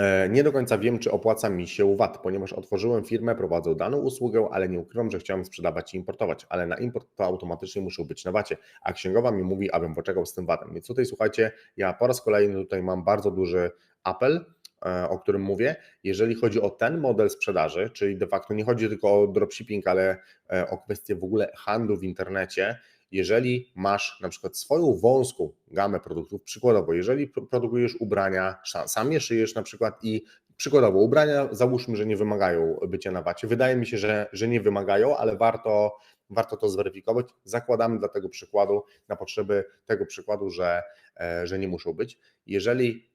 E, nie do końca wiem, czy opłaca mi się VAT, ponieważ otworzyłem firmę, prowadzę daną usługę, ale nie ukrywam, że chciałem sprzedawać i importować, ale na import to automatycznie muszą być na VAT-ie, a księgowa mi mówi, abym poczekał z tym VAT-em. Więc tutaj słuchajcie, ja po raz kolejny tutaj mam bardzo duży apel, e, o którym mówię. Jeżeli chodzi o ten model sprzedaży, czyli de facto nie chodzi tylko o dropshipping, ale e, o kwestię w ogóle handlu w internecie, jeżeli masz na przykład swoją wąską gamę produktów, przykładowo, jeżeli produkujesz ubrania, sam je szyjesz na przykład i przykładowo ubrania załóżmy, że nie wymagają bycia na wacie. Wydaje mi się, że, że nie wymagają, ale warto, warto to zweryfikować. Zakładamy dla tego przykładu, na potrzeby tego przykładu, że, e, że nie muszą być. Jeżeli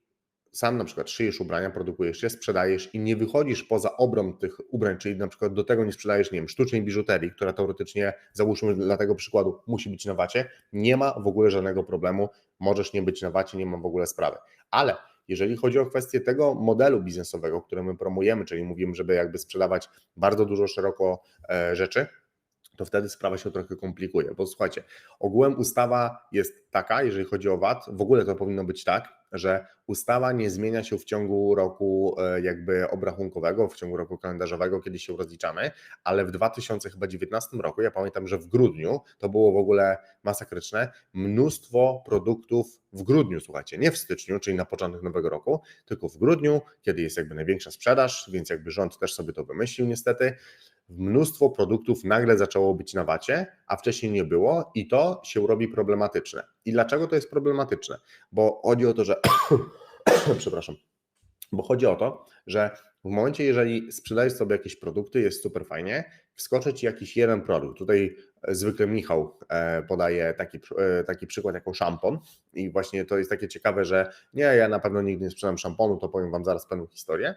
sam na przykład szyjesz ubrania, produkujesz je, sprzedajesz i nie wychodzisz poza obrom tych ubrań, czyli na przykład do tego nie sprzedajesz, nie wiem, sztucznej biżuterii, która teoretycznie, załóżmy dla tego przykładu, musi być na wacie, nie ma w ogóle żadnego problemu, możesz nie być na wacie, nie ma w ogóle sprawy. Ale jeżeli chodzi o kwestię tego modelu biznesowego, który my promujemy, czyli mówimy, żeby jakby sprzedawać bardzo dużo szeroko e, rzeczy, to wtedy sprawa się trochę komplikuje. Bo słuchajcie, ogółem ustawa jest taka, jeżeli chodzi o VAT, w ogóle to powinno być tak, że ustawa nie zmienia się w ciągu roku e, jakby obrachunkowego, w ciągu roku kalendarzowego, kiedy się rozliczamy, ale w 2019 roku, ja pamiętam, że w grudniu to było w ogóle masakryczne, mnóstwo produktów w grudniu, słuchajcie, nie w styczniu, czyli na początek nowego roku, tylko w grudniu, kiedy jest jakby największa sprzedaż, więc jakby rząd też sobie to wymyślił niestety, mnóstwo produktów nagle zaczęło być na wacie, a wcześniej nie było i to się robi problematyczne. I dlaczego to jest problematyczne? Bo chodzi o to, że przepraszam, bo chodzi o to, że w momencie, jeżeli sprzedajesz sobie jakieś produkty, jest super fajnie, wskoczy Ci jakiś jeden produkt. Tutaj zwykle Michał e, podaje taki, e, taki przykład jako szampon i właśnie to jest takie ciekawe, że nie, ja na pewno nigdy nie sprzedam szamponu, to powiem Wam zaraz pewną historię.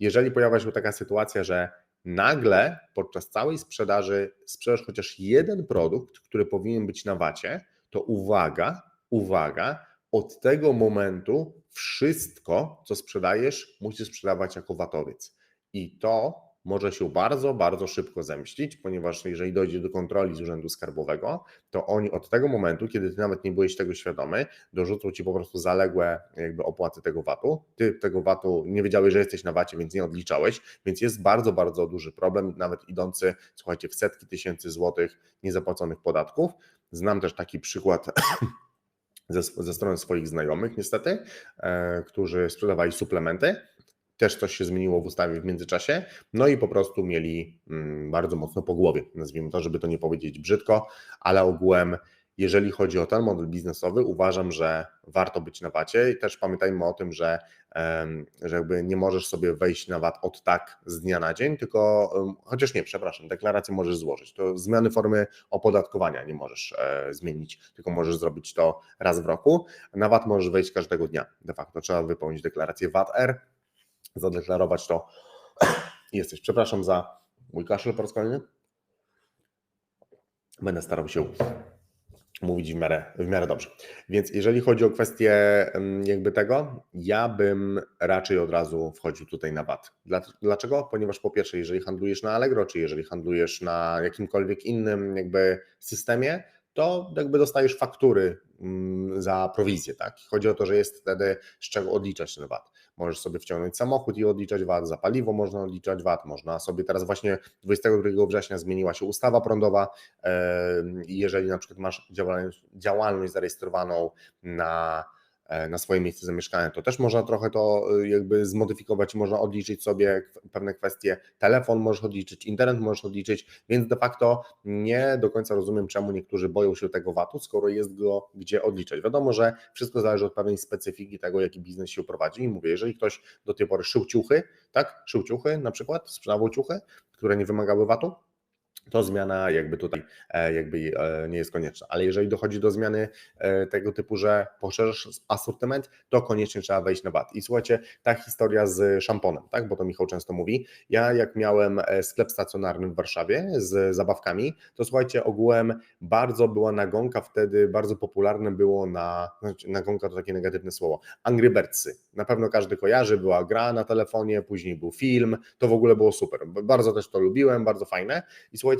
Jeżeli pojawia się taka sytuacja, że nagle podczas całej sprzedaży sprzedasz chociaż jeden produkt, który powinien być na wacie, to uwaga, uwaga, od tego momentu wszystko, co sprzedajesz, musisz sprzedawać jako watowiec. I to może się bardzo, bardzo szybko zemścić, ponieważ jeżeli dojdzie do kontroli z Urzędu Skarbowego, to oni od tego momentu, kiedy ty nawet nie byłeś tego świadomy, dorzucą ci po prostu zaległe jakby opłaty tego VAT-u. Ty tego VAT-u nie wiedziałeś, że jesteś na VAT-ie, więc nie odliczałeś, więc jest bardzo, bardzo duży problem, nawet idący, słuchajcie, w setki tysięcy złotych niezapłaconych podatków. Znam też taki przykład ze, ze strony swoich znajomych, niestety, e, którzy sprzedawali suplementy też coś się zmieniło w ustawie w międzyczasie, no i po prostu mieli mm, bardzo mocno po głowie, nazwijmy to, żeby to nie powiedzieć brzydko, ale ogółem jeżeli chodzi o ten model biznesowy, uważam, że warto być na VAT-ie i też pamiętajmy o tym, że, że jakby nie możesz sobie wejść na VAT od tak z dnia na dzień, tylko chociaż nie, przepraszam, deklarację możesz złożyć. To zmiany formy opodatkowania nie możesz e, zmienić, tylko możesz zrobić to raz w roku. Na VAT możesz wejść każdego dnia. De facto trzeba wypełnić deklarację VAT-R, zadeklarować to. Jesteś. Przepraszam za mój kaszel po raz kolejny. Będę starał się mówić w miarę, w miarę dobrze. Więc jeżeli chodzi o kwestię jakby tego, ja bym raczej od razu wchodził tutaj na VAT. Dlaczego? Ponieważ po pierwsze, jeżeli handlujesz na Allegro, czy jeżeli handlujesz na jakimkolwiek innym jakby systemie, to jakby dostajesz faktury mm, za prowizję, tak? Chodzi o to, że jest wtedy z czego odliczać ten VAT. Możesz sobie wciągnąć samochód i odliczać VAT, za paliwo można odliczać VAT, można sobie teraz właśnie 22 września zmieniła się ustawa prądowa, jeżeli na przykład masz działalność, działalność zarejestrowaną na na swoje miejsce zamieszkania, to też można trochę to e, jakby zmodyfikować, można odliczyć sobie pewne kwestie. Telefon możesz odliczyć, internet możesz odliczyć, więc de facto nie do końca rozumiem, czemu niektórzy boją się tego VAT-u, skoro jest go gdzie odliczać. Wiadomo, że wszystko zależy od pewnej specyfiki tego, jaki biznes się prowadzi. I mówię, jeżeli ktoś do tej pory szył ciuchy, tak, szył ciuchy na przykład, sprzedawał ciuchy, które nie wymagały VAT-u, to zmiana jakby tutaj e, jakby e, nie jest konieczna. Ale jeżeli dochodzi do zmiany e, tego typu, że poszerzasz asortyment, to koniecznie trzeba wejść na VAT. I słuchajcie, ta historia z szamponem, tak? bo to Michał często mówi. Ja jak miałem sklep stacjonarny w Warszawie z zabawkami, to słuchajcie, ogółem bardzo była nagonka wtedy, bardzo popularne było na, znaczy nagonka to takie negatywne słowo, Angry Birdsy. Na pewno każdy kojarzy, była gra na telefonie, później był film, to w ogóle było super. Bardzo też to lubiłem, bardzo fajne. I słuchajcie,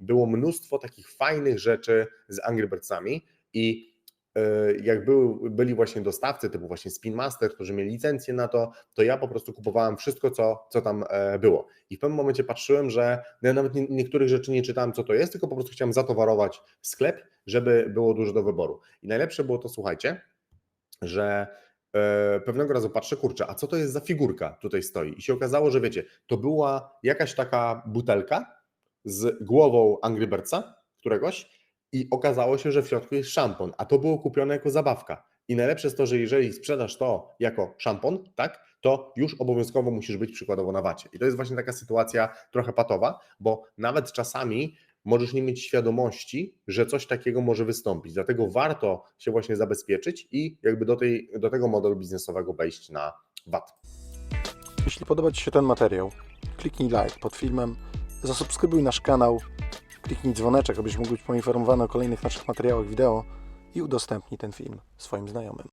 było mnóstwo takich fajnych rzeczy z Angry Birdsami i e, jak byli właśnie dostawcy typu właśnie Spin Master, którzy mieli licencję na to, to ja po prostu kupowałem wszystko, co, co tam e, było. I w pewnym momencie patrzyłem, że no ja nawet nie, niektórych rzeczy nie czytałem, co to jest, tylko po prostu chciałem zatowarować sklep, żeby było dużo do wyboru. I najlepsze było to, słuchajcie, że e, pewnego razu patrzę, kurczę, a co to jest za figurka tutaj stoi? I się okazało, że wiecie, to była jakaś taka butelka z głową Angry Birdsa, któregoś, i okazało się, że w środku jest szampon, a to było kupione jako zabawka. I najlepsze jest to, że jeżeli sprzedasz to jako szampon, tak, to już obowiązkowo musisz być przykładowo na wacie. I to jest właśnie taka sytuacja trochę patowa, bo nawet czasami możesz nie mieć świadomości, że coś takiego może wystąpić. Dlatego warto się właśnie zabezpieczyć i jakby do, tej, do tego modelu biznesowego wejść na VAT. Jeśli podoba Ci się ten materiał, kliknij like pod filmem, zasubskrybuj nasz kanał, kliknij dzwoneczek, abyś mógł być poinformowany o kolejnych naszych materiałach wideo i udostępnij ten film swoim znajomym.